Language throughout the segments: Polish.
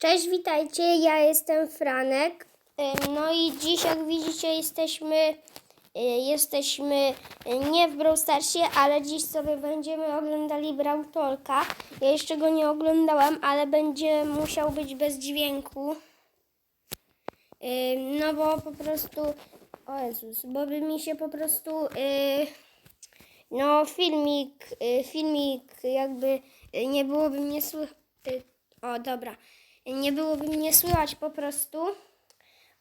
Cześć, witajcie, ja jestem Franek. Ym, No i dziś, jak widzicie, jesteśmy, y, jesteśmy y, nie w Brawl Starsie, ale dziś sobie będziemy oglądali Brawl Talka. Ja jeszcze go nie oglądałam, ale będzie musiał być bez dźwięku. No bo po prostu, o Jezus, bo by mi się po prostu, no filmik, filmik jakby nie byłoby mnie słychać. O, dobra. Nie byłoby mnie słychać po prostu,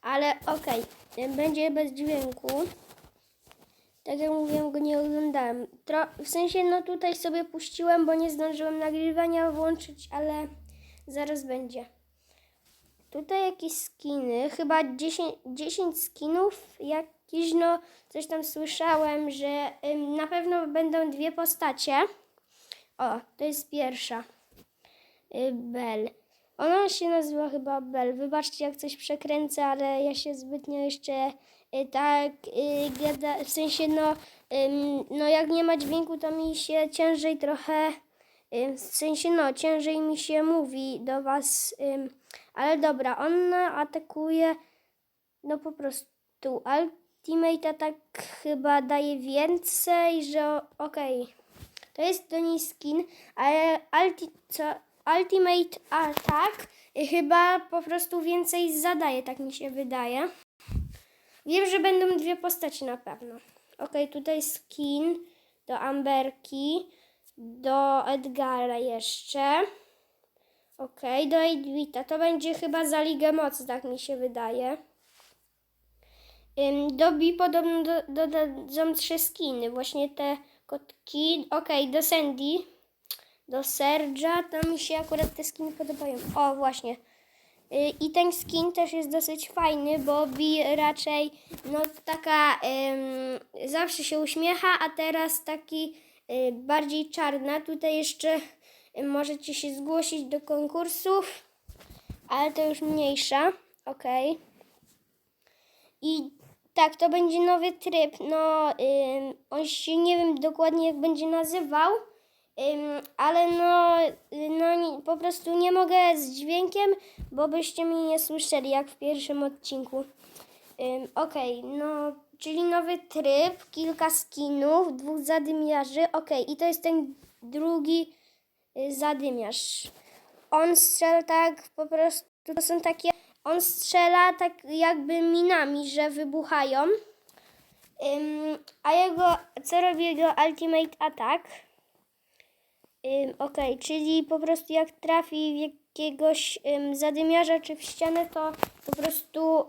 ale okej, y, będzie bez dźwięku. Tak jak mówiłem, go nie oglądałem. Tro, w sensie, no tutaj sobie puściłem, bo nie zdążyłem nagrywania włączyć, ale zaraz będzie. Tutaj jakieś skiny, chyba 10, 10 skinów, jakieś no, coś tam słyszałem, że ym, na pewno będą dwie postacie. O, to jest pierwsza. Y, Bell. Ona się nazywa chyba Bell. Wybaczcie, jak coś przekręcę, ale ja się zbytnio jeszcze y, tak y, gada, w sensie no, no jak nie ma dźwięku, to mi się ciężej trochę, y, w sensie no, ciężej mi się mówi do was, ale dobra, ona atakuje, no po prostu Ultimate atak chyba daje więcej, że okej. To jest do niej skin, ale ulti, co, Ultimate Attack chyba po prostu więcej zadaje, tak mi się wydaje. Wiem, że będą dwie postaci na pewno. Ok, tutaj skin do Amberki, do Edgara jeszcze. Ok, do Edwita. To będzie chyba za Ligę Mocy, tak mi się wydaje. Do Bi podobno do- dodadzą trzy skiny. Właśnie te kotki. Okej, do Sandy. Do Serge'a. To mi się akurat te skiny podobają. O, właśnie. Y, I ten skin też jest dosyć fajny, bo Bi raczej no taka ym, zawsze się uśmiecha, a teraz taki y, bardziej czarna. Tutaj jeszcze y, możecie się zgłosić do konkursów, ale to już mniejsza. Okej. I tak, to będzie nowy tryb. No, ym, on się nie wiem dokładnie jak będzie nazywał, ale no, no po prostu nie mogę z dźwiękiem, bo byście mnie nie słyszeli jak w pierwszym odcinku. Okej, no, czyli nowy tryb, kilka skinów, dwóch zadymiarzy. Okej, i to jest ten drugi y, zadymiarz. On strzela tak po prostu, to są takie, on strzela tak jakby minami, że wybuchają. A jego, co robi jego ultimate attack? Ym, Okej, czyli po prostu jak trafi w jakiegoś ym, zadymiarza czy w ścianę, to po prostu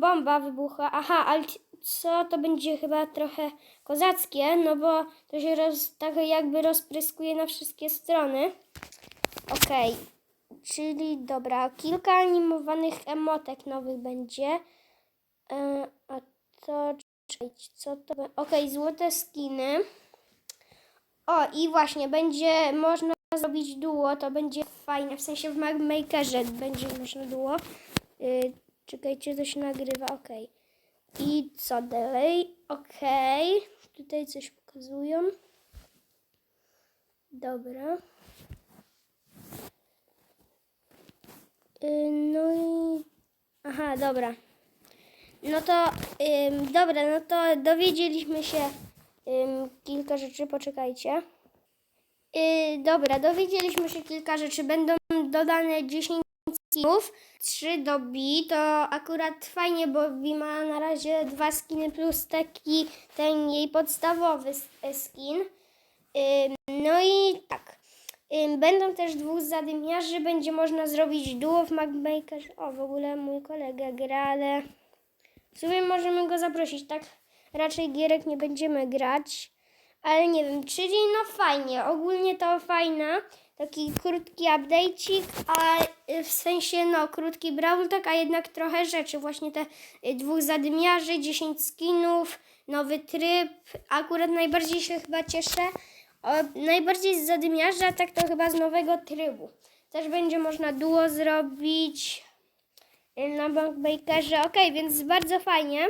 bomba wybucha. Aha, ale co to będzie chyba trochę kozackie, no bo to się roz, tak jakby rozpryskuje na wszystkie strony. Okej, czyli dobra, kilka animowanych emotek nowych będzie. A to, czekajcie, co to będzie? Okej, złote skiny. O, i właśnie, będzie można zrobić duo, to będzie fajne, w sensie w Magmakerze będzie można duo. Yy, czekajcie, to się nagrywa, okej. I co dalej? Okej, tutaj coś pokazują. Dobra. Yy, no i... Aha, dobra. No to, ym, dobra, no to dowiedzieliśmy się ym, kilka rzeczy, poczekajcie. Yy, dobra, dowiedzieliśmy się kilka rzeczy. Będą dodane 10 skinów, 3 do B. To akurat fajnie, bo B ma na razie dwa skiny plus taki ten jej podstawowy e, skin. Ym, no i tak. Będą też dwóch zadymiarzy, będzie można zrobić duo w Magmaker. O, w ogóle mój kolega gra, ale w sumie możemy go zaprosić, tak? Raczej gierek nie będziemy grać, ale nie wiem, czyli no fajnie, ogólnie to fajna, taki krótki update'cik, a y, w sensie no krótki brawl tak, a jednak trochę rzeczy, właśnie te y, dwóch zadymiarzy, 10 skinów, nowy tryb, akurat najbardziej się chyba cieszę, o, najbardziej z zadymiarzy, a tak to chyba z nowego trybu. Też będzie można duo zrobić, na Bankbakerze. Okej, więc bardzo fajnie.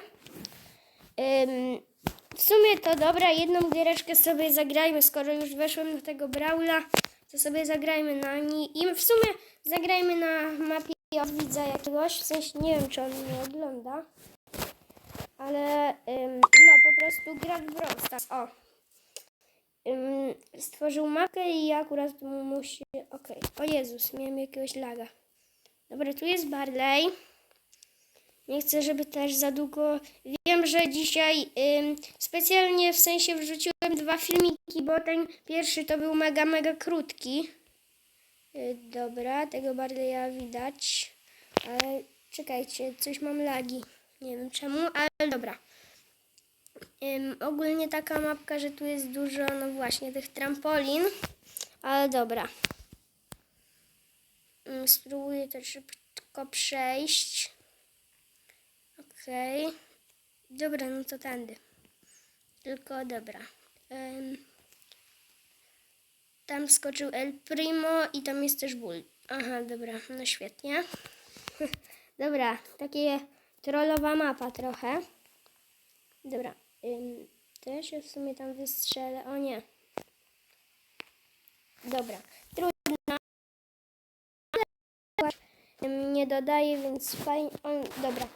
W sumie to dobra, jedną giereczkę sobie zagrajmy, skoro już weszłem do tego Brawla, to sobie zagrajmy na. I w sumie zagrajmy na mapie od widza jakiegoś, w sensie nie wiem, czy on mnie ogląda, ale no po prostu gra w Brawl Stars. O. Stworzył mapę i akurat mu musi... Okej. O Jezus, miałem jakiegoś laga. Dobra, tu jest Barley. Nie chcę, żeby też za długo... Wiem, że dzisiaj ym, specjalnie w sensie wrzuciłem dwa filmiki, bo ten pierwszy to był mega, mega krótki. Y, Dobra, tego Barleya widać. Ale czekajcie, coś mam lagi. Nie wiem czemu, ale dobra. Ym, ogólnie taka mapka, że tu jest dużo, no właśnie, tych trampolin. Ale dobra. Ym, spróbuję to szybko przejść. Okej. Dobra, no to tędy. Tylko dobra. Ym, tam skoczył El Primo i tam jest też ból. Aha, dobra, no świetnie. dobra, takie trollowa mapa trochę. Dobra, to ja się w sumie tam wystrzelę. O nie. Dobra, trudno. Ym, Nie dodaję, więc fajnie. O, dobra.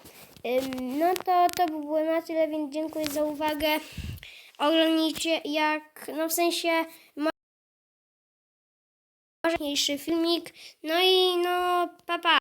No to to by było na tyle, więc dziękuję za uwagę. Oglądnijcie jak, no w sensie ważniejszy filmik. No i no, papa. Pa.